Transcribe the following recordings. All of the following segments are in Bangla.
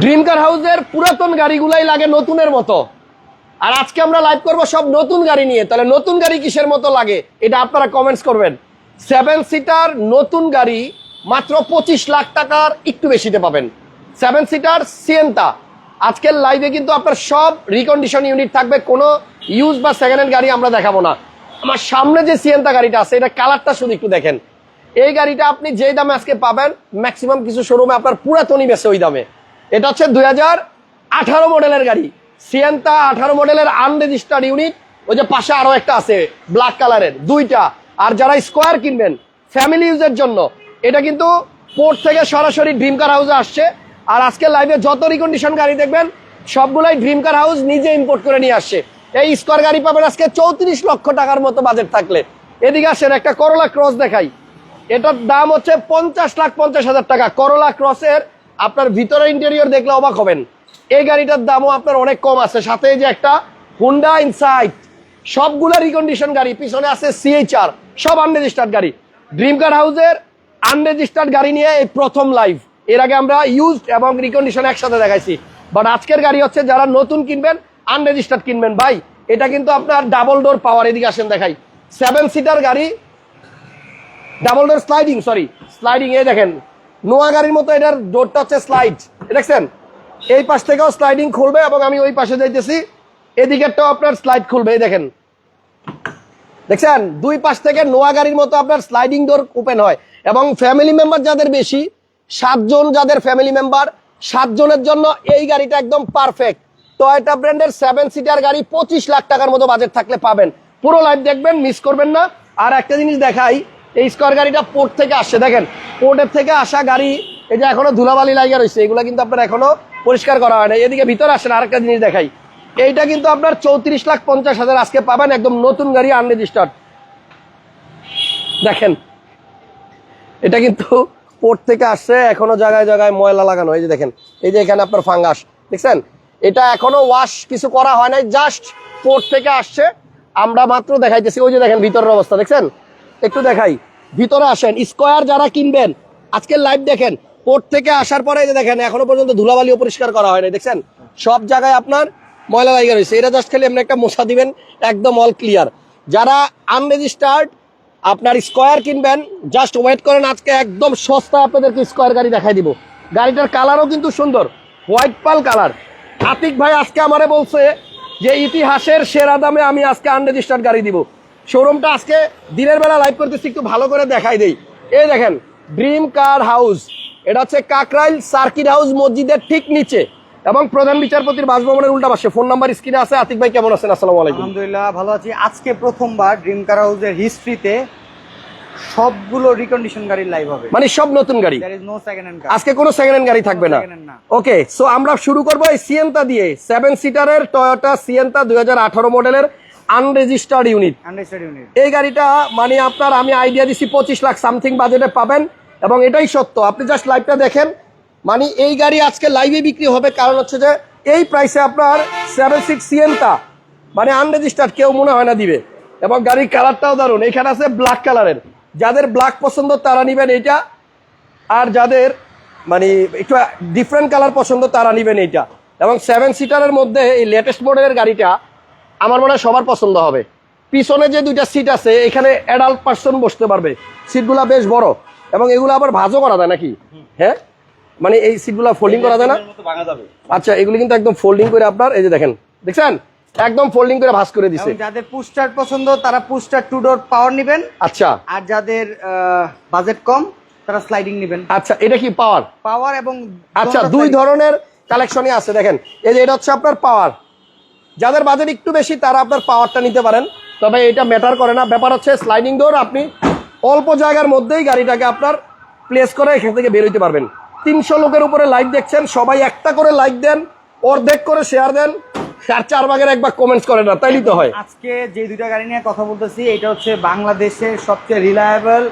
ড্রিম কার হাউসের পুরাতন গাড়িগুলাই লাগে নতুনের মতো। আর আজকে আমরা লাইভ করব সব নতুন গাড়ি নিয়ে। তাহলে নতুন গাড়ি কিসের মতো লাগে? এটা আপনারা কমেন্টস করবেন। সেভেন সিটার নতুন গাড়ি মাত্র পঁচিশ লাখ টাকার একটু বেশিতে পাবেন। সেভেন সিটার সিয়েন্তা আজকের লাইভে কিন্তু আপনার সব রিকন্ডিশন ইউনিট থাকবে। কোনো ইউজ বা সেকেন্ড হ্যান্ড গাড়ি আমরা দেখাবো না। আমার সামনে যে সিয়েন্তা গাড়িটা আছে, এটা কালারটা শুধু একটু দেখেন। এই গাড়িটা আপনি যেই দামে আজকে পাবেন ম্যাক্সিমাম কিছু শোরুমে আপনার পুরাতনই বেছে ওই দামে। এটা হচ্ছে দুই আঠারো মডেলের গাড়ি। সিয়েন্তা আঠারো মডেলের আনরেজিস্টার্ড ইউনিট ওই যে পাশে আরও একটা আছে ব্ল্যাক কালারের দুইটা। আর যারা স্কোয়ার কিনবেন ফ্যামিলি ইউজের জন্য, এটা কিন্তু পোর্ট থেকে সরাসরি ড্রিম কার হাউসে আসছে। আর আজকে লাইভে যত রিকন্ডিশন গাড়ি দেখবেন, সবগুলাই ড্রিম কার হাউস নিজে ইম্পোর্ট করে নিয়ে আসছে। এই স্কোয়ার গাড়ি পাবেন আজকে চৌত্রিশ লক্ষ টাকার মতো বাজেট থাকলে। এদিকে আসেন, একটা করলা ক্রস দেখাই। এটার দাম হচ্ছে পঞ্চাশ লাখ পঞ্চাশ হাজার টাকা। করলা ক্রসের আপনার ভিতরে ইন্টেরিয়র দেখলে অবাক হবেন। এই গাড়িটার দামও আপনার অনেক কম আছে। সাথে যে একটা হুন্ডা ইনসাইট সবগুলা রিকন্ডিশন গাড়ি, পিছনে আছে সিএইচআর সব আনরেজিস্টার্ড গাড়ি। ড্রিম কার হাউসের আনরেজিস্টার্ড গাড়ি নিয়ে এই প্রথম লাইভ এর আগে আমরা ইউজড এবং রিকন্ডিশন একসাথে দেখাইছি। বাট আজকের গাড়ি হচ্ছে যারা নতুন কিনবেন আনরেজিস্টার্ড কিনবেন। ভাই, এটা কিন্তু আপনার ডাবল ডোর পাওয়ার এদিকে আসেন দেখাই। সেভেন সিটার গাড়ি double door sliding sorry sliding এ দেখেন। নোয়া গাড়ির মতো এটার ডোরটা হচ্ছে স্লাইড দেখছেন? এই পাশ থেকেও স্লাইডিং খুলবে এবং আমি ওই পাশে যাইতেছি। এদিকেরটাও আপনার স্লাইড খুলবে, এই দেখেন। দেখছেন? দুই পাশ থেকে নোয়া গাড়ির মতো আপনার স্লাইডিং ডোর ওপেন হয়। এবং ফ্যামিলি মেম্বার যাদের বেশি, সাতজন যাদের ফ্যামিলি মেম্বার সাতজনের জন্য এই গাড়িটা একদম পারফেক্ট টয়টা ব্র্যান্ডের সেভেন সিটার গাড়ি পঁচিশ লাখ টাকার মতো বাজেট থাকলে পাবেন। পুরো লাইভ দেখবেন মিস করবেন না। আর একটা জিনিস দেখাই এই স্কোয়ার গাড়িটা পোর্ট থেকে আসছে। দেখেন পোর্টের থেকে আসা গাড়ি, এই যে এখনও ধুলাবালি লাগিয়ে রয়েছে এগুলো কিন্তু আপনার এখনও পরিষ্কার করা হয় না এদিকে ভিতরে আসেন, আরেকটা জিনিস দেখাই। এইটা কিন্তু আপনার চৌত্রিশ লাখ পঞ্চাশ হাজার আজকে পাবেন একদম নতুন গাড়ি আনরেজিস্টার্ড দেখেন, এটা কিন্তু পোর্ট থেকে আসছে, এখনও জায়গায় জায়গায় ময়লা লাগানো। এই যে দেখেন, এই যে এখানে আপনার ফাঙ্গাস দেখছেন? এটা এখনও ওয়াশ কিছু করা হয় নাই জাস্ট পোর্ট থেকে আসছে। আমরা মাত্র দেখাইতেছি, ওই যে দেখেন ভিতরের অবস্থা, দেখছেন? একটু দেখাই। ভিতরে আসেন, স্কোয়ার যারা কিনবেন আজকে লাইভ দেখেন পোর্ট থেকে আসার পরে যে দেখেন, এখনও পর্যন্ত ধুলাবালিও পরিষ্কার করা হয়নি, দেখছেন? সব জায়গায় আপনার ময়লা লাগিয়ে রয়েছে। এটা জাস্ট খালি এমনি একটা মশা দিবেন, একদম অল ক্লিয়ার যারা আনরেজিস্টার্ড আপনার স্কোয়ার কিনবেন জাস্ট ওয়েট করেন, আজকে একদম সস্তায় আপনাদেরকে স্কোয়ার গাড়ি দেখাই দিব। গাড়িটার কালারও কিন্তু সুন্দর হোয়াইট পাল কালার আতিক ভাই আজকে আমারে বলছে যে, ইতিহাসের সেরা দামে আমি আজকে আনরেজিস্টার্ড গাড়ি দিব। শোরুমটা আজকে দিনের বেলা লাইভ করতেছি একটু ভালো করে দেখাই দেই। এই দেখেন ড্রিম কার হাউস এটা হচ্ছে কাকরাইল সার্কিট হাউস মসজিদের ঠিক নিচে। এবং প্রধান বিচারপতির বাসভবনের উল্টা পাশে। ফোন নাম্বার স্ক্রিনে আছে। আতিক ভাই কেমন আছেন? আসসালামু আলাইকুম। আলহামদুলিল্লাহ ভালো আছি। আজকে প্রথমবার ড্রিম কার হাউসের হিস্ট্রিতে সবগুলো রিকন্ডিশন গাড়ির লাইভ হবে। মানে সব নতুন গাড়ি? আজকে কোনো সেকেন্ড হ্যান্ড গাড়ি থাকবে না। ওকে সো আমরা শুরু করব এই সিয়েন্তা দিয়ে। সেভেন সিটারের টয়োটা সিয়েন্তা দুই আঠারো মডেলের আনরেজিস্টার্ড ইউনিট এই গাড়িটা মানে আপনার আমি আইডিয়া দিছি পঁচিশ লাখ সামথিং বাজেটে পাবেন এবং এটাই সত্য। আপনি জাস্ট লাইভটা দেখেন। মানে এই গাড়ি আজকে লাইভে বিক্রি হবে কারণ হচ্ছে যে এই প্রাইসে আপনার সেভেন সিক্স সিয়েন্তা মানে আনরেজিস্টার্ড কেউ মনে হয় না দিবে। এবং গাড়ির কালারটাও দারুণ। এখানে আছে ব্ল্যাক কালারের যাদের ব্ল্যাক পছন্দ তারা নিবেন এইটা। আর যাদের মানে একটু ডিফারেন্ট কালার পছন্দ তারা নিবেন এইটা। এবং সেভেন সিটারের মধ্যে এই লেটেস্ট মডেলের গাড়িটা আমার মনে হয় সবার পছন্দ হবে। পিছনে যে দুইটা সিট আছে এখানে অ্যাডাল্ট পার্সন বসতে পারবে। সিটগুলা বেশ বড়। এবং এগুলো আবার ভাজও করা যায় নাকি? হ্যাঁ? মানে এই সিটগুলো ফোল্ডিং করা যায় না? আচ্ছা এগুলো কিন্তু একদম ফোল্ডিং করে আপনার এই যে দেখেন দেখছেন? একদম ফোল্ডিং করে ভাঁজ করে দিছে। যাদের পুস্টার পছন্দ তারা পুস্টার টু ডোর পাওয়ার নেবেন। আচ্ছা। আর যাদের বাজেট কম তারা স্লাইডিং নেবেন। আচ্ছা এটা কি পাওয়ার পাওয়ার এবং আচ্ছা দুই ধরনের কালেকশনই আছে দেখেন। এই যে এটা হচ্ছে আপনার পাওয়ার যাদের বাজেট একটু বেশি, তারা আপনার পাওয়ারটা নিতে পারেন। তবে এটা ম্যাটার করে না। ব্যাপার হচ্ছে স্লাইডিং ডোর আপনি অল্প জায়গার মধ্যেই গাড়িটাকে আপনার প্লেস করে এখান থেকে বের হইতে পারবেন। তিনশো লোকের উপরে লাইক দেখছেন, সবাই একটা করে লাইক দেন, অর্ধেক করে শেয়ার দেন, আর চার ভাগের একবার কমেন্টস করে না, তাইলেই তো হয়। আজকে যে দুইটা গাড়ি নিয়ে কথা বলতেছি, এটা হচ্ছে বাংলাদেশের সবচেয়ে রিলায়েবল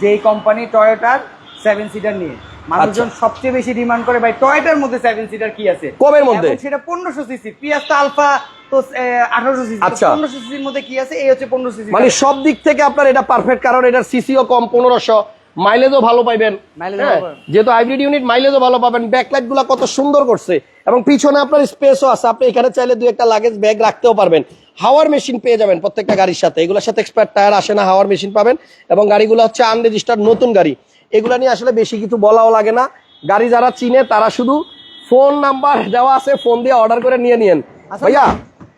যেই কোম্পানি টয়োটার সেভেন সিটার নিয়ে। মানুষজন সবচেয়ে বেশি ডিমান্ড করে ভাই টয়োটার মধ্যে সেভেন সিটার কি আছে? কমের মধ্যে? সেটা পনেরোশো সিসি পিয়াস্তা আলফা তো আঠারোশো সিসি আচ্ছা। পনেরোশো সিসির মধ্যে কি আছে? এই হচ্ছে পনেরোশো সিসি মানে সব দিক থেকে আপনার এটা পারফেক্ট কারণ এটার সিসিও কম পনেরোশো। মাইলেজও ভালো পাইবেন। যেহেতু হাইব্রিড ইউনিট মাইলেজও ভালো পাবেন। ব্যাকলাইটগুলা কত সুন্দর করছে। এবং পিছনে আপনার স্পেসও আছে। আপনি এখানে চাইলে দুই একটা লাগেজ ব্যাগ রাখতেও পারবেন। হাওয়ার মেশিন পেয়ে যাবেন প্রত্যেকটা গাড়ির সাথে। এগুলোর সাথে এক্সপার্ট টায়ার আসে না হাওয়ার মেশিন পাবেন। এবং গাড়িগুলো হচ্ছে আনরেজিস্টার্ড নতুন গাড়ি। এগুলো নিয়ে আসলে বেশি কিছু বলাও লাগে না। গাড়ি যারা চিনে তারা শুধু ফোন নাম্বার দেওয়া আছে ফোন দিয়ে অর্ডার করে নিয়ে নিয়েন। আচ্ছা। ভাইয়া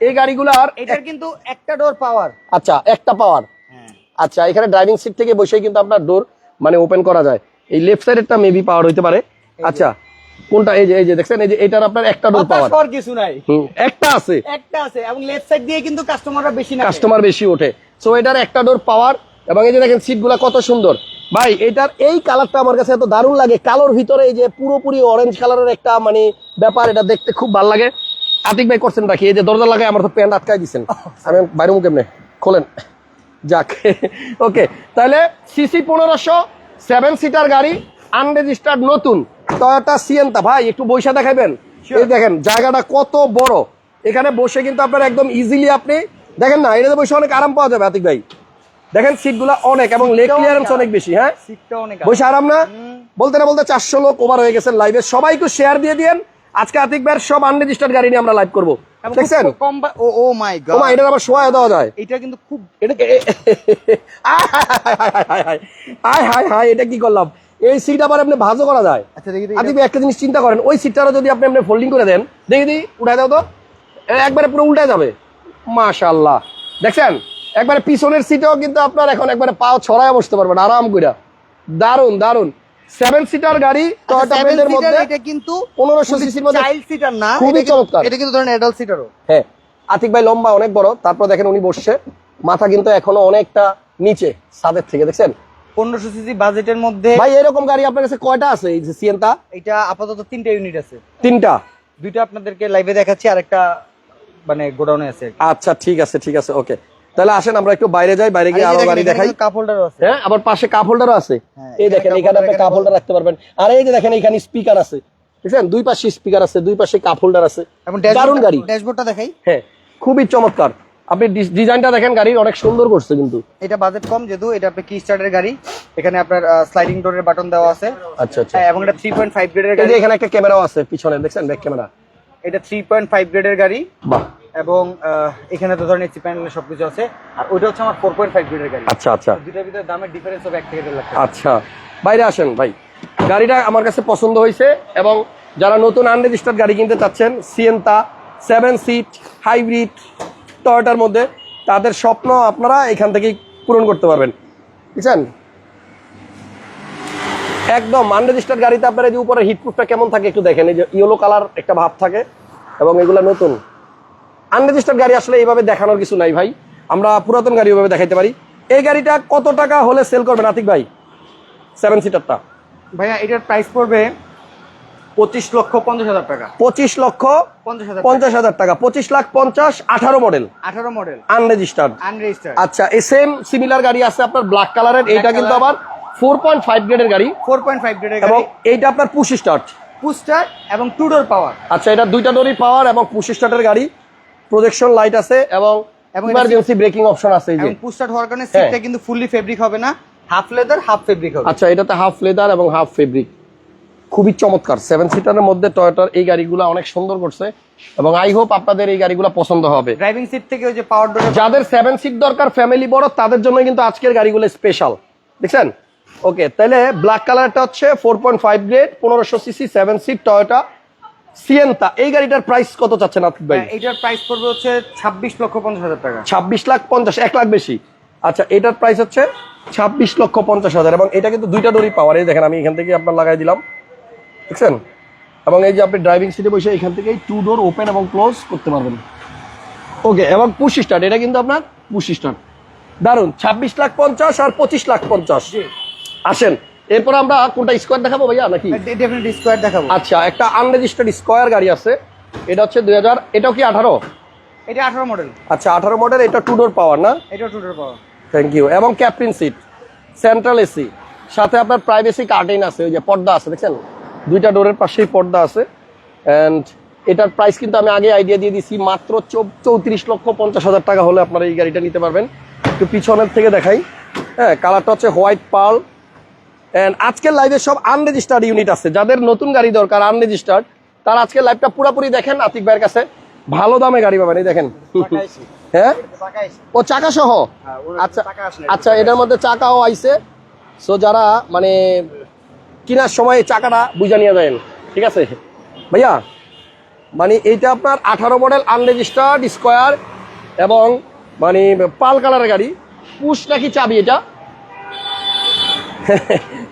এই গাড়িগুলার এটার কিন্তু একটা ডোর পাওয়ার আচ্ছা একটা পাওয়ার হ্যাঁ। আচ্ছা এখানে ড্রাইভিং সিট থেকে বসে কিন্তু আপনার ডোর মানে ওপেন করা যায়। এই লেফট সাইডেরটা মেবি পাওয়ার হইতে পারে। আচ্ছা কোনটা? এই যে এই যে দেখছেন এই যে এটার আপনার একটা ডোর পাওয়ার হতাশ হওয়ার কিছু নাই। একটা আছে। একটা আছে এবং লেফট সাইড দিয়ে কিন্তু কাস্টমাররা বেশি না কাস্টমার বেশি ওঠে। সো এটার একটা ডোর পাওয়ার এবং এই যে দেখেন সিটগুলো কত সুন্দর। ভাই এটার এই কালারটা আমার কাছে এত দারুণ লাগে। কালোর ভিতরে এই যে পুরোপুরি অরেঞ্জ কালারের একটা মানে ব্যাপার এটা দেখতে খুব ভালো লাগে। আতিক ভাই করছেন রাখি এই যে দরজা লাগায় আমার তো প্যান্ট আটকাই দিচ্ছেন আমি বাইরে মুখ এমনি। খোলেন। যাক। ওকে তাহলে সিসি পনেরোশো সেভেন সিটার গাড়ি আনরেজিস্টার্ড নতুন। টয়োটা সিয়েন্তা ভাই একটু বৈশা দেখাবেন? এই দেখেন জায়গাটা কত বড়। এখানে বসে কিন্তু আপনার একদম ইজিলি আপনি দেখেন না এটাতে বসে অনেক আরাম পাওয়া যাবে আতিক ভাই। দেখেন সিটগুলো অনেক এবং লেগ ক্লিয়ারেন্স অনেক বেশি হ্যাঁ? সিটটা অনেক বসে আরাম না? বলতে না বলতে চারশো লোক ওভার হয়ে গেছে লাইভে সবাই একটু শেয়ার দিয়ে দিয়েন। আজকে আতিক ভাইয়ের সব আনরেজিস্টার্ড গাড়ি নিয়ে আমরা লাইভ করব। দেখছেন? ও ও মাই ও মা গড আবার শোয়া দেওয়া যায়। এটা কিন্তু খুব এটাকে আয় এটা কি করলাম? এই সিট আবার আপনি ভাজও করা যায়। আচ্ছা দেখি একটা জিনিস চিন্তা করেন ওই সিটটারও যদি আপনি আপনি ফোল্ডিং করে দেন দেখি উঠাই দাও তো। একবারে পুরো উল্টে যাবে। মাশাল্লাহ দেখছেন? একবারে পিছনের সিটেও কিন্তু আপনার এখন একবারে পাও ছড়ায় বসতে পারবেন আরাম করে দারুণ দারুণ সেভেন সিটার গাড়ি টয়োটা ব্র্যান্ডের মধ্যে এটা কিন্তু 1500 সিসির মধ্যে চাইল্ড সিটার না খুবই চমৎকার। এটা কিন্তু ধরেন অ্যাডাল্ট সিটারও হ্যাঁ আতিক ভাই লম্বা অনেক বড় তারপর দেখেন উনি বসছে। মাথা কিন্তু এখনও অনেকটা নিচে ছাদের থেকে দেখছেন? পনেরোশো সিসি বাজেটের মধ্যে ভাই এরকম গাড়ি আপনার কাছে কয়টা আছে এই যে এটা আপাতত তিনটা ইউনিট আছে। তিনটা? দুইটা আপনাদেরকে লাইভে দেখাচ্ছি আর একটা মানে গোডাউনে আছে আচ্ছা ঠিক আছে ঠিক আছে ওকে তাহলে আসেন আমরা একটু বাইরে যাই বাইরে গিয়ে আরও গাড়ি দেখাই। কাপ হোল্ডার আছে। হ্যাঁ আবার পাশে কাপ হোল্ডারও আছে। হ্যাঁ, এই দেখেন এখানে আপনি কাপ হোল্ডার রাখতে পারবেন। আর এই যে দেখেন এখানে স্পিকার আছে। বুঝছেন? দুই পাশে স্পিকার আছে দুই পাশে কাপ হোল্ডার আছে দারুণ গাড়ি। ড্যাশবোর্ডটা দেখাই। হ্যাঁ খুবই চমৎকার। আপনি ডিজাইনটা দেখেন গাড়ির অনেক সুন্দর করছে কিন্তু। এটা বাজেট কম যেহেতু এটা আপনি কি স্টার্টের গাড়ি। এখানে আপনার স্লাইডিং ডোরের বাটন দেওয়া আছে। আচ্ছা আচ্ছা। হ্যাঁ, এবং এটা থ্রি পয়েন্ট ফাইভ গ্রেডের এই গাড়ি। এখানে একটা ক্যামেরাও আছে পিছনে দেখছেন? ব্যাক ক্যামেরা এটা থ্রি পয়েন্ট ফাইভ গ্রেডের গাড়ি। বাহ। এবং এখানে তো ধরেন এসি প্যানেল সবকিছু আছে। আর ওইটা হচ্ছে আমার ফোর পয়েন্ট ফাইভ গ্রেডের গাড়ি। আচ্ছা আচ্ছা। দুটার ভিতরে দামের ডিফারেন্স হবে এক থেকে দেড় লাখ আচ্ছা। বাইরে আসেন ভাই। গাড়িটা আমার কাছে পছন্দ হয়েছে এবং যারা নতুন আনরেজিস্টার্ড গাড়ি কিনতে চাচ্ছেন সিয়েন্তা সেভেন সিট হাইব্রিড টয়টার মধ্যে তাদের স্বপ্ন আপনারা এখান থেকেই পূরণ করতে পারবেন। বুঝছেন? একদম আনরেজিস্টার্ড গাড়িতে আপনার যে উপরে হিটপ্রুফটা কেমন থাকে একটু দেখেন এই যে ইয়েলো কালার একটা ভাব থাকে এবং এগুলো নতুন। আনরেজিস্টার্ড গাড়ি আসলে এইভাবে দেখানোর কিছু নাই ভাই। আমরা পুরাতন গাড়ি ওইভাবে দেখাইতে পারি। এই গাড়িটা কত টাকা হলে সেল করবেন আতিক ভাই? সেভেন সিটারটা ভাইয়া এটার প্রাইস পড়বে পঁচিশ লক্ষ পঞ্চাশ হাজার টাকা। পঁচিশ লক্ষ পঞ্চাশ হাজার টাকা। পঁচিশ লাখ পঞ্চাশ আঠারো মডেল আঠারো মডেল আনরেজিস্টার্ড আনরেজিস্টার্ড আচ্ছা এই সেম সিমিলার গাড়ি আছে আপনার ব্ল্যাক কালারের এইটা কিন্তু আবার ফোর পয়েন্ট ফাইভ গ্রেডের গাড়ি। ফোর পয়েন্ট ফাইভ গ্রেডের এবং এইটা আপনার পুশ স্টার্ট পুস্টার এবং টু ডোর পাওয়ার আচ্ছা এটা দুইটা ডোরি পাওয়ার এবং পুশ স্টার্টের গাড়ি। প্রজেকশন লাইট আছে এবং ইমার্জেন্সি ব্রেকিং অপশন আছে এই যে। এবং পুস্টার হওয়ার কারণে সিটটা কিন্তু ফুললি ফেব্রিক হবে না। হাফ লেদার হাফ ফেব্রিক হবে। আচ্ছা এটাতে হাফ লেদার এবং হাফ ফেব্রিক খুবই চমৎকার। সেভেন সিটারের মধ্যে টয়োটার এই গাড়িগুলো অনেক সুন্দর করছে এবং আই হোপ আপনাদের এই গাড়িগুলো পছন্দ হবে। ড্রাইভিং সিট থেকে ওই যে পাওয়ার ডোরের যাদের সেভেন সিট দরকার ফ্যামিলি বড় তাদের জন্য কিন্তু আজকের গাড়িগুলো স্পেশাল দেখছেন? ওকে তাহলে ব্ল্যাক কালারটা হচ্ছে ফোর পয়েন্ট ফাইভ গ্রেড পনেরোশো CC seven seat Toyota Sienta এই গাড়িটার প্রাইস কত চাচ্ছেন আতিক ভাই? এটার প্রাইস পড়বে হচ্ছে ছাব্বিশ লক্ষ পঞ্চাশ হাজার টাকা। ছাব্বিশ লাখ পঞ্চাশ এক লাখ বেশি। আচ্ছা এটার প্রাইস হচ্ছে ছাব্বিশ লক্ষ পঞ্চাশ হাজার এবং এটা কিন্তু দুইটা ডোরি পাওয়ার। এই দেখেন আমি এখান থেকে আপনার লাগাই দিলাম। দেখছেন? এবং এই যে আপনি ড্রাইভিং সিটে বসে এখান থেকেই টু ডোর ওপেন এবং ক্লোজ করতে পারবেন। ওকে এবং পুশ স্টার্ট এটা কিন্তু আপনার পুশ স্টার্ট দারুণ ছাব্বিশ লাখ পঞ্চাশ আর পঁচিশ লাখ পঞ্চাশ। আসেন। এরপর আমরা কোনটা স্কোয়ার দেখাবো ভাইয়া নাকি? ডেফিনেটলি স্কোয়ার দেখাবো। আচ্ছা একটা আনরেজিস্টার্ড স্কোয়ার গাড়ি আছে। এটা হচ্ছে দুই হাজার এটাও কি আঠারো? এটা আঠারো মডেল আচ্ছা আঠারো মডেল এটা টু ডোর পাওয়ার না? এটা two door power thank you এবং ক্যাপ্টেন সিট সেন্ট্রাল এসি সাথে আপনার প্রাইভেসি কার্টেন আছে ওই যে পর্দা আছে দেখছেন? দুইটা ডোরের পাশেই পর্দা আছে। অ্যান্ড এটার প্রাইস কিন্তু আমি আগে আইডিয়া দিয়ে দিছি মাত্র চৌত্রিশ লক্ষ পঞ্চাশ হাজার টাকা হলে আপনারা এই গাড়িটা নিতে পারবেন। একটু পিছনের থেকে দেখাই। হ্যাঁ কালারটা হচ্ছে হোয়াইট পার্ল আজকের লাইভে সব আনরেজিস্টার্ড ইউনিট আছে। যাদের নতুন গাড়ি দরকার আনরেজিস্টার্ড তার আজকের লাইভটা পুরোপুরি দেখেন আতিক ভাইয়ের কাছে। ভালো দামে গাড়ি পাবেন এই দেখেন। হ্যাঁ? ও চাকা সহ আচ্ছা আচ্ছা এটার মধ্যে চাকাও আইছে। সো যারা মানে কেনার সময় চাকাটা বুঝা নিয়ে যায় ঠিক আছে? ভাইয়া মানে এইটা আপনার আঠারো মডেল আনরেজিস্টার্ড স্কোয়ার এবং মানে পাল কালারের গাড়ি। পুশ নাকি চাবি এটা?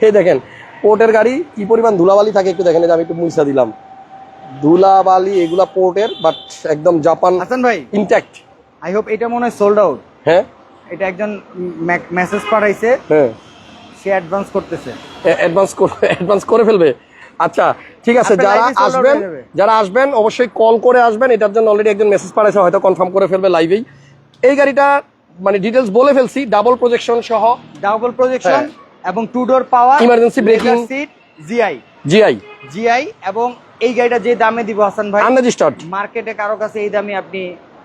এই দেখেন পোর্টের গাড়ি কি পরিমাণ ধুলাবালি থাকে একটু দেখেন আমি একটু মুইসা দিলাম। ধুলাবালি এগুলা পোর্টের বাট একদম জাপান হাসান ভাই ইনট্যাক্ট আই হোপ এটা মনে হয় সোল্ড আউট হ্যাঁ? এটা একজন মেসেজ পাঠাইছে। হ্যাঁ। সে অ্যাডভান্স করতেছে। অ্যাডভান্স অ্যাডভান্স করে ফেলবে? আচ্ছা ঠিক আছে যারা আসবেন যারা আসবেন অবশ্যই কল করে আসবেন। এটার জন্য অলরেডি একজন মেসেজ পাঠাইছে হয়তো কনফার্ম করে ফেলবে লাইভেই এই গাড়িটা মানে ডিটেলস বলে ফেলছি ডাবল প্রজেকশন সহ। ডাবল প্রজেকশন হ্যাঁ। এবং two door power Emergency braking। Seat GI GI GI এবং এই গাড়িটা যে দামে দিব হাসান ভাই আনরেজিস্টার্ড মার্কেটে কারও কাছে এই দামে আপনি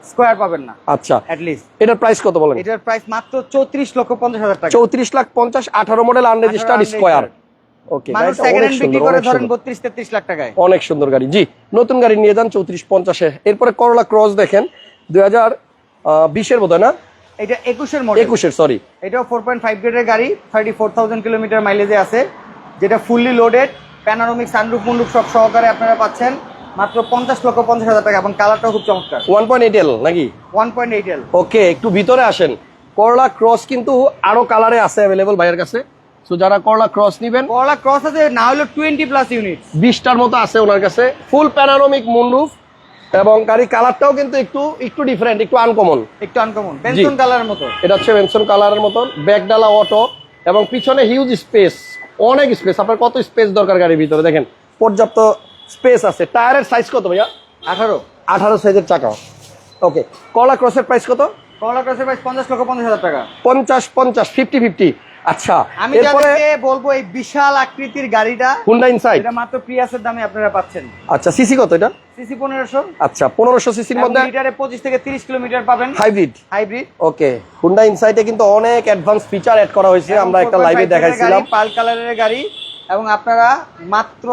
স্কোয়ার পাবেন না আচ্ছা। অ্যাট লিস্ট এটার প্রাইস কত বলেন? এটার প্রাইস মাত্র চৌত্রিশ লক্ষ পঞ্চাশ হাজার টাকা। চৌত্রিশ লাখ পঞ্চাশ আঠারো মডেল আনরেজিস্টার্ড। স্কোয়ার ওকে মানুষ সেকেন্ড হ্যান্ড বিক্রি করে ধরেন বত্রিশ তেত্রিশ লাখ টাকায়। অনেক সুন্দর গাড়ি। জি নতুন গাড়ি নিয়ে যান চৌত্রিশ পঞ্চাশে। এরপরে করলা ক্রস দেখেন দুই হাজার বিশের বোধ হয় না? এটা একুশের মডেল একুশের সরি এটাও ফোর পয়েন্ট ফাইভ গ্রেডের গাড়ি থার্টি ফোর থাউজেন্ড কিলোমিটার মাইলেজে আছে। যেটা ফুললি লোডেড প্যানারোমিক সানরুফ মুন্ডুপ সব সহকারে আপনারা পাচ্ছেন। মাত্র পঞ্চাশ লক্ষ পঞ্চাশ হাজার টাকা এবং কালারটাও খুব চমৎকার। ওয়ান পয়েন্ট এইট এল নাকি? One point eight L okay একটু ভিতরে আসেন। করলা ক্রস কিন্তু আরও কালারে আছে অ্যাভেলেবল ভাইয়ের কাছে। সো যারা করলা ক্রস নিবেন করলা ক্রস আছে না হলো টোয়েন্টি প্লাস ইউনিট বিশটার মতো আছে ওনার কাছে। ফুল প্যানারোমিক মুন্ডুফ এবং গাড়ি কালারটাও কিন্তু একটু একটু ডিফারেন্ট একটু আনকমন একটু আনকমন বেনসন কালারের মতো। এটা হচ্ছে বেনসন কালারের মতন ব্যাকডালা অটো এবং পিছনে হিউজ স্পেস অনেক স্পেস আপনার কত স্পেস দরকার গাড়ির ভিতরে? দেখেন পর্যাপ্ত স্পেস আছে। টায়ারের সাইজ কত ভাইয়া? আঠারো। আঠারো সাইজের চাকা। ওকে কলা ক্রসের প্রাইস কত? কলা ক্রসের প্রাইস পঞ্চাশ লক্ষ পঞ্চাশ হাজার টাকা। পঞ্চাশ পঞ্চাশ ফিফটি ফিফটি আচ্ছা আমি যাদেরকে বলব এই বিশাল আকৃতির গাড়িটা। হুন্ডা ইনসাইড এটা মাত্র প্রিয়াসের দামে আপনারা পাচ্ছেন। আচ্ছা সিসি কত এটা? সিসি পনেরোশো। আচ্ছা পনেরোশো সিসির মধ্যে? লিটারে পঁচিশ থেকে তিরিশ কিলোমিটার পাবেন। হাইব্রিড হাইব্রিড ওকে হুন্ডা ইনসাইটে কিন্তু অনেক অ্যাডভান্স ফিচার অ্যাড করা হয়েছে আমরা একটা লাইভে দেখাইছিলাম। পাল কালারের গাড়ি এবং আপনারা মাত্র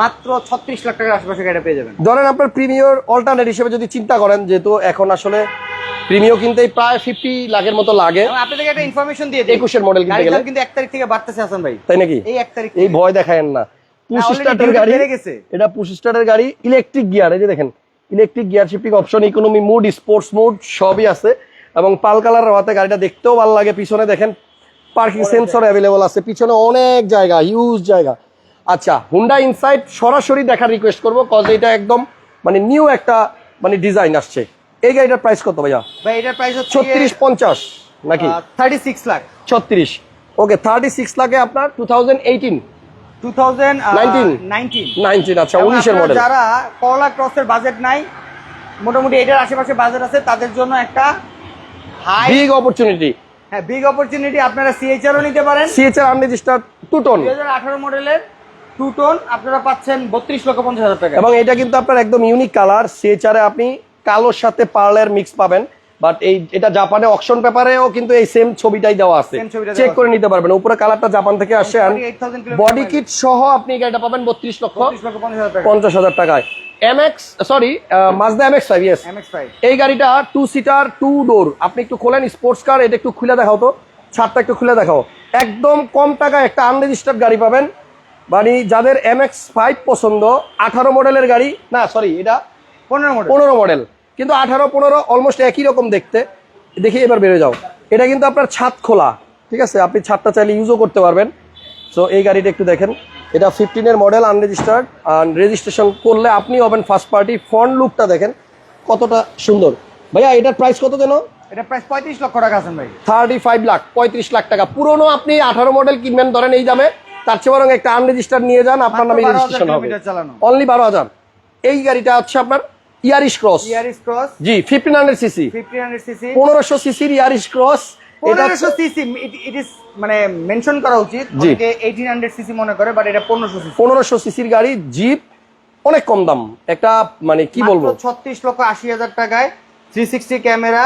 মাত্র ছত্রিশ লাখ টাকার আশেপাশে গাড়িটা পেয়ে যাবেন। ধরেন আপনার প্রিমিয়র অল্টারনেট হিসেবে যদি চিন্তা করেন যেহেতু এখন আসলে প্রিমিও কিনতে প্রায় ফিফটি লাখের মতো লাগে। আপনাদেরকে একটা ইনফরমেশন দিয়ে একুশের মডেল কিনতে গেলে। কিন্তু এক তারিখ থেকে বাড়তেছে হাসান ভাই। তাই নাকি? এই এক তারিখ এই ভয় দেখায়েন না। পুশ স্টার্টের গাড়ি এটা পুশ স্টার্টের গাড়ি ইলেকট্রিক গিয়ার এই যে দেখেন electric gear shifting option economy mode sports mode সবই আছে। এবং পাল কালার হওয়াতে গাড়িটা দেখতেও ভালো লাগে। পিছনে দেখেন পার্কিং সেন্সর অ্যাভেলেবল আছে। পিছনে অনেক জায়গা হিউজ জায়গা। আচ্ছা হুন্ডা ইনসাইড সরাসরি দেখার রিকোয়েস্ট করব কজ এটা একদম মানে নিউ একটা মানে ডিজাইন আসছে। এই গাড়িটার প্রাইস কত ভাইয়া? ভাই এটার প্রাইস হচ্ছে ছত্রিশ পঞ্চাশ নাকি? Thirty six lakh. ছত্রিশ। ওকে থার্টি সিক্স লাখে আপনার two thousand eighteen two thousand 19 nineteen nineteen আচ্ছা উনিশের মডেল যারা করলা ক্রসের বাজেট নাই মোটামুটি এটার আশেপাশে বাজেট আছে তাদের জন্য একটা হাই বিগ অপরচুনিটি হ্যাঁ বিগ অপরচুনিটি আপনারা সিএইচআরও নিতে পারেন। সিএচআর আনরেজিস্টার্ড টু টোন দুই হাজার আঠারো মডেলের টু টোন আপনারা পাচ্ছেন বত্রিশ লক্ষ পঞ্চাশ হাজার টাকা। এবং এটা কিন্তু আপনার একদম ইউনিক কালার সিএচআর আপনি কালোর সাথে পার্লের মিক্স পাবেন বাট এই এটা জাপানে অকশন পেপারেও কিন্তু এই সেম ছবিটাই দেওয়া আছে। চেক করে নিতে পারবেন। উপরে কালারটা জাপান থেকে আসে 48,000 কিলোমিটার বডি কিট সহ আপনি গাড়িটা পাবেন বত্রিশ লক্ষ পঞ্চাশ হাজার টাকায়। MX sorry Mazda MX five yes এই গাড়িটা টু সিটার টু ডোর আপনি একটু খোলেন স্পোর্টস কার এটা একটু খুলে দেখাও তো। ছাদটা একটু খুলে দেখাও। একদম কম টাকায় একটা আনরেজিস্টার্ড গাড়ি পাবেন। মানে যাদের এম এক্স ফাইভ পছন্দ আঠারো মডেলের গাড়ি না সরি এটা পনেরো মডেল পনেরো মডেল কিন্তু আঠারো পনেরো অলমোস্ট একই রকম দেখতে। দেখি এবার বেড়ে যাও। এটা কিন্তু আপনার ছাদ খোলা ঠিক আছে? আপনি ছাদটা চাইলে ইউজও করতে পারবেন। সো এই গাড়িটা একটু দেখেন। এটা ফিফটিনের মডেল আনরেজিস্টার্ড আর রেজিস্ট্রেশন করলে আপনি হবেন ফার্স্ট পার্টি ফ্রন্ট লুকটা দেখেন কতটা সুন্দর। ভাইয়া এটার প্রাইস কত যেন? এটা প্রাইস পঁয়ত্রিশ লক্ষ টাকা আছেন ভাই। থার্টি ফাইভ লাখ পঁয়ত্রিশ লাখ টাকা। পুরনো আপনি আঠারো মডেল কিনবেন ধরেন এই দামে। তার চেয়ে বরং একটা আনরেজিস্টার নিয়ে যান আপনার নামে রেজিস্ট্রেশন হবে। অনলি বারো হাজার। এই গাড়িটা হচ্ছে আপনার Yaris cross. Yaris cross. G fifteen hundred CC fifteen hundred CC পনেরোশো সিসির ইয়ারিশ ক্রস। এটা পনেরোশো সিসি ইট ইস মানে মেনশন করা উচিত। অনেকে এইটিন হান্ড্রেড সিসি মনে করে বাট এটা পনেরোশো সিসি পনেরোশো সিসির গাড়ি জিপ অনেক কম দাম। একটা মানে কি বলব? ছত্রিশ লক্ষ আশি হাজার টাকায়। Three sixty camera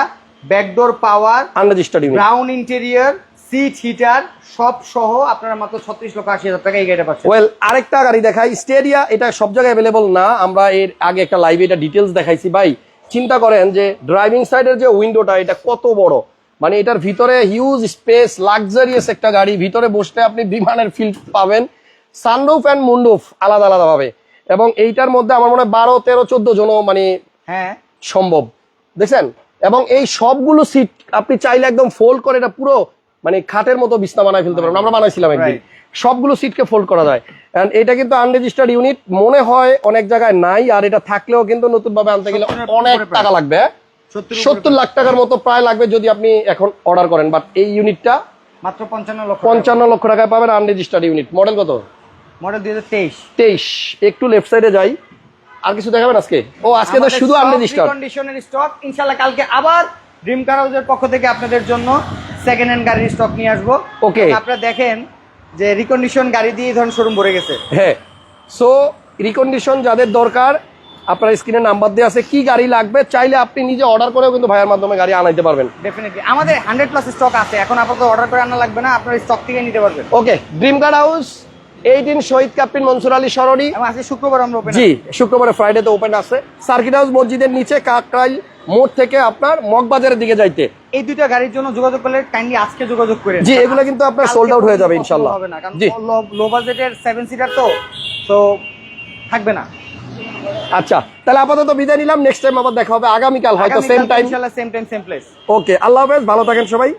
back door power unregistered unit brown interior seat heater সব সহ আপনারা মাত্র ছত্রিশ লক্ষ আশি হাজার টাকা এই গাড়িটা পাচ্ছেন। ওয়েল আরেকটা গাড়ি দেখাই। স্টেডিয়া এটা সব জায়গায় অ্যাভেলেবল না। আমরা এর আগে একটা লাইভে এটা ডিটেলস দেখাইছি। ভাই চিন্তা করেন যে ড্রাইভিং সাইডের যে উইন্ডোটা এটা কত বড়? মানে এটার ভিতরে হিউজ স্পেস লাক্সারিয়াস একটা গাড়ি। ভিতরে বসতে আপনি বিমানের ফিল পাবেন। সানরুফ অ্যান্ড মুন্ডুফ আলাদা আলাদা ভাবে। এবং এইটার মধ্যে আমার মনে হয় বারো তেরো চোদ্দ জন মানে হ্যাঁ। সম্ভব। দেখছেন? এবং এই সবগুলো সিট আপনি চাইলে একদম ফোল্ড করে এটা পুরো মানে খাটের মতো বিছনা বানায় ফেলতে পারবেন আমরা বানাইছিলাম একদিন। সবগুলো সিটকে ফোল্ড করা যায়। এন্ড এটা কিন্তু আনরেজিস্টার্ড ইউনিট মনে হয় অনেক জায়গায় নাই আর এটা থাকলেও কিন্তু নতুন ভাবে আনতে গেলে অনেক টাকা লাগবে হ্যাঁ? সত্তর লাখ টাকার মতো প্রায় লাগবে যদি আপনি এখন অর্ডার করেন বাট এই ইউনিটটা মাত্র পঞ্চান্ন লক্ষ পঞ্চান্ন লক্ষ টাকায় পাবেন আনরেজিস্টার্ড ইউনিট মডেল কত? মডেল দুই তেইশ। তেইশ। একটু লেফট সাইডে যাই। আর কিছু দেখাবেন আজকে? ও আজকে তো শুধু আনরেজিস্টার্ড কন্ডিশনের স্টক ইনশাল্লাহ কালকে আবার ড্রিম কার হাউসের পক্ষ থেকে আপনাদের জন্য সেকেন্ড হ্যান্ড গাড়ির স্টক নিয়ে আসব। ওকে আপনারা দেখেন যে রিকন্ডিশন গাড়ি দিয়ে ধরুন শোরুম ভরে গেছে। হ্যাঁ। সো রিকন্ডিশন যাদের দরকার আপনার স্ক্রিনে নাম্বার দেওয়া আছে কি গাড়ি লাগবে চাইলে আপনি নিজে অর্ডার করেও কিন্তু ভাইয়ের মাধ্যমে গাড়ি আনাইতে পারবেন। ডেফিনেটলি আমাদের হান্ড্রেড প্লাস স্টক আছে এখন আপাতত অর্ডার করে আনা লাগবে না আপনার স্টক থেকে নিতে পারবেন। Okay dream card house eighteen Shahid captain Mansur Ali Sarani. শুক্রবার আমরা জি শুক্রবারে ফ্রাইডেতে ওপেন আছে। সার্কিট হাউস মসজিদের নিচে কাকরাইল মোড় থেকে আপনার মগবাজারের দিকে যাইতে। এই দুইটা গাড়ির জন্য যোগাযোগ করলে কাইন্ডলি আজকে যোগাযোগ করে জি এগুলো কিন্তু আপনার সোল্ড আউট হয়ে যাবে ইনশাল্লাহ হবে না কারণ লো বাজেটের সেভেন সিটার তো তো থাকবে না। আচ্ছা তাহলে আপাতত বিদায় নিলাম। নেক্সট টাইম আবার দেখা হবে। আগামীকাল হয়তো সেম টাইম ইনশাআল্লাহ same time same place okay আল্লাহ হাফেজ ভালো থাকেন সবাই।